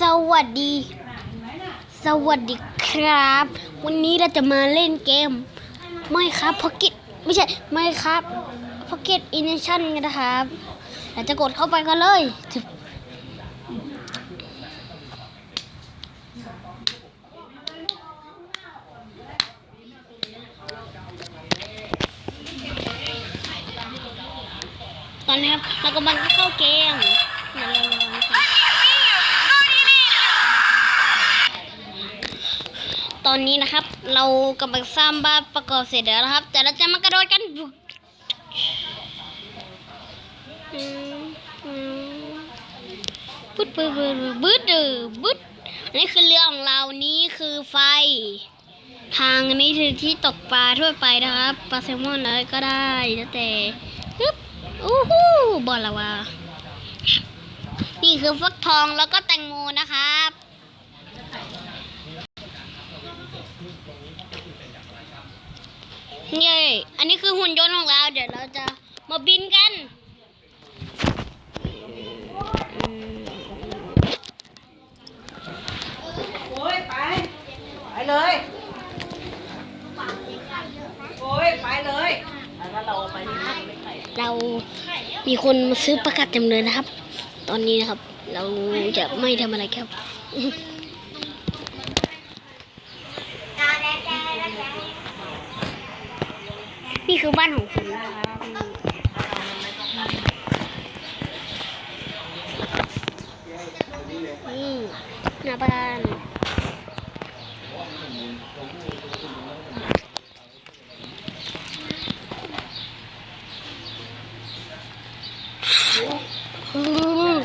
สวัสดี สวัสดีครับ วันนี้เราจะมาเล่นเกม ไม่ครับพ็อกเก็ตไม่ใช่ไม่ครับพ็อกเก็ตอินเนชั่นกันนะครับเราจะกดเข้าไปกันเลย ตอนนี้ครับเรากำลังเข้าเกม ตอนนี้นะครับ เรากำลังสร้างบ้านประกอบเสร็จแล้วนะครับ แต่เราจะมากระโดดกันบึดบึดบึดบึดบึดบึดนนี้คือเรือของเรานี่คือไฟ ทางนี้คือที่ตกปลาทั่วไปนะครับปลาแซลมอนอะไรก็ได้แล้วแต่ฮึบอู้หู้บอลละวานี่คือฟักทองแล้วก็แตงโมนะครับ เย้อันนี้คือหุ่นยนต์ของเรา เดี๋ยวเราจะมาบินกันอืมโอ้ยไป ไปเลย โอ้ยไปเลยแล้วเราไปที่นั่นไม่ไปเรามีคนมาซื้อประกาศจำเลยนะครับ ตอนนี้นะครับ เราจะไม่ทำอะไรครับ นี่คือบ้านของผมนะครับนี่หน้าบ้าน อืม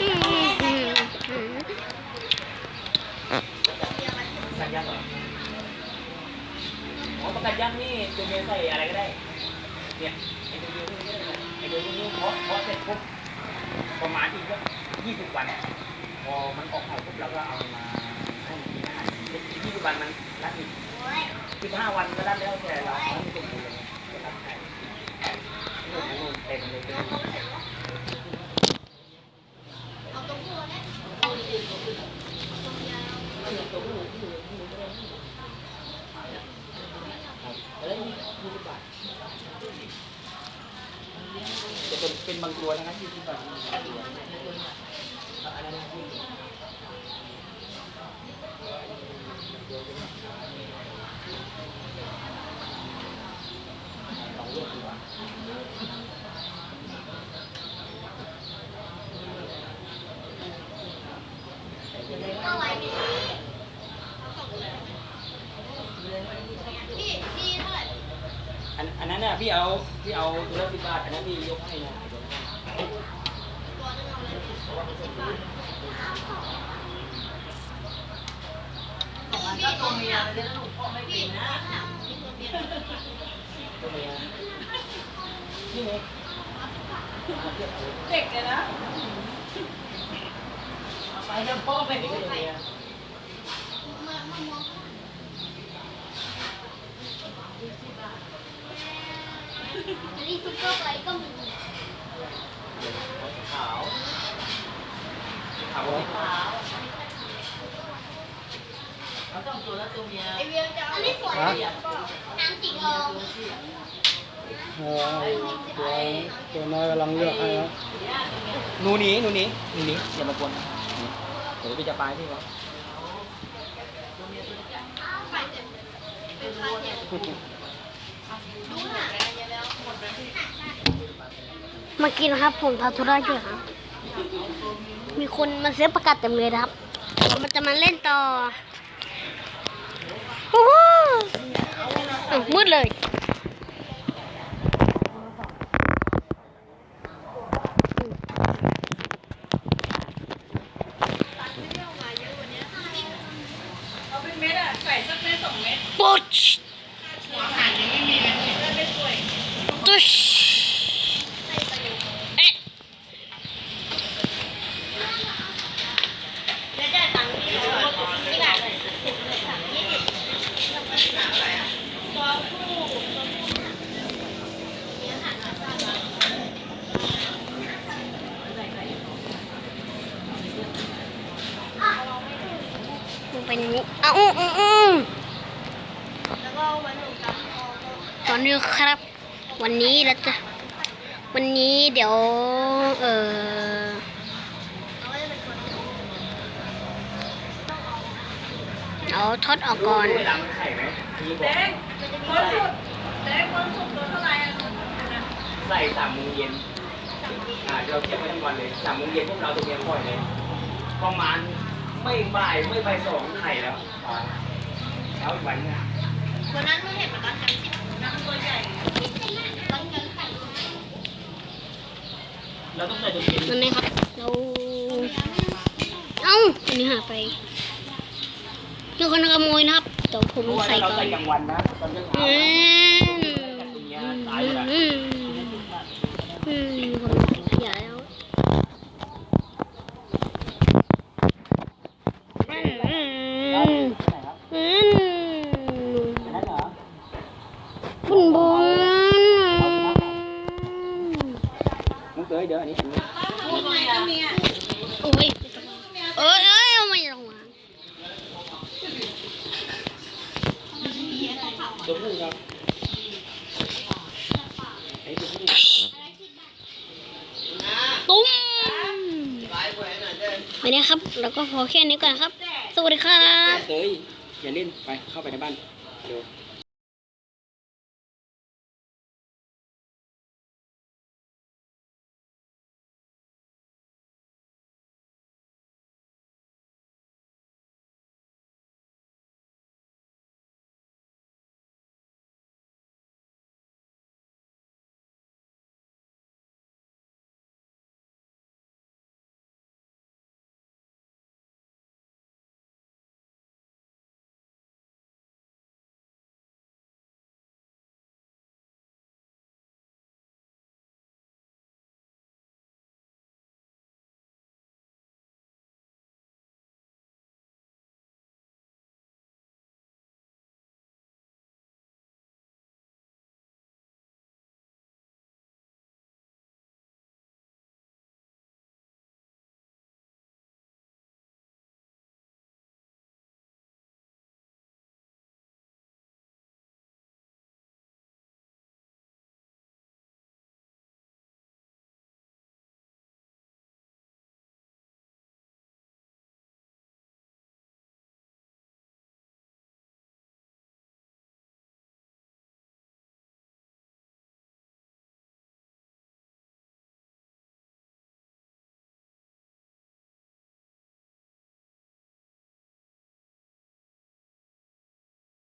อืมอืมอืมอืม ประกันยันเหรออ๋อประ กันยังนี่ตัวเมียใส่อะไรก็ได้ เนี่ยไอ้ตัวเดียนี่ก็ได้ไอ้ตัวเมียนี่เพาะเพาะเสร็จปุ๊บประมาณอีกก็ยี่สิบวัน พอมันออกไข่ปุ๊บเราก็เอามาให้มันกินอาหารยี่สิบวันมันรัดอีกสิบห้าวันก็รัดแล้วแต่เราเอาไม่ตรงเลยรัดไข่เต็มเลย เป็นบางตัวนะครับที่ที่แบบอันนั้นที่อันอันนั้นน่ะพี่เอาพี่เอาตัวละสิบบาทอันนั้นพี่ยกให้นะ ตัวเมียนี่ไงเด็กเลยนะเอาไปแล้วพ่อไปตัวเมียอันนี้ซุปเปอร์ไบค์ก็มีขาว ขาวขาวเราต้องตัวละตัวเมียอันนี้สวยฮะน้ำสีทองเออตัวตัวน้อยกำลังเลือกให้แล้วหนูหนีหนูหนีหนูหนีอย่ามากวนนะเดี๋ยวพี่จะปลายพี่เขาเมื่อกี้นะครับผมทำธุระอยู่ครับมี คนมาซื้อประกาศเต็มเลยนครับมันจะมาเล่นต่อโอ้โหมืดเลย เอาเป็นเม็ดอะ ใส่สักเม็ดสองเม็ด ปุ๊ช หัวหันยังไม่มีเลยไม่ได้ป่วย ตุชเอ๊ะ เป็นอย่างนี้อ้าวอื้ออื้ออื้อแล้วก็ไว้ตรงกลางคอก็ตอนนี้ครับ วันนี้เราจะวันนี้เดี๋ยว เออเอาไว้เป็นคนเอาทอดออกก่อนรู้เวลามันไข่ไหมพี่บแดอกงคนสุดแดงคนสุดตัวเท่าไหร่อะใส่สามโมงเย็นอ่าเราเก็บไว้ทั้งวันเลยสามโมงเย็นพวกเราตรงนี้ปล่อยเลยประมาณ ไม่บ่ายไม่บ่ายสองไข่แล้วอ่าเช้าอีกวันเนี่ยวันนั้นมึงเห็นมันรัดกันน้ำตัวใหญ่รัดกันไข่เราต้องใส่ตัวเย็นนั่นนะครับเราเอ้าอันนี้หายไปคือคนขโมยนะครับเดี๋ยวผมเพราะว่าใส่เราก่อใส่นกลางวันนะตอนเช้าอืมอืมอืมคนใส่ขยะแล้วอืมอืมอืม นั่นเหรอ บุญบุญ มุกเอ้ยเดี๋ยวอันนี้อันนี้ พวกไหนก็มีอะ โอ้ยเอ้ยเอ้ยเอาไม่ลงมา ตัวผู้ครับไอ้ตัวผู้ ตุ้มไปนะครับ แล้วก็พอแค่นี้ก่อนครับ สวัสดีครับเต้ยอย่าเล่นไปเข้าไปในบ้านเดี๋ยว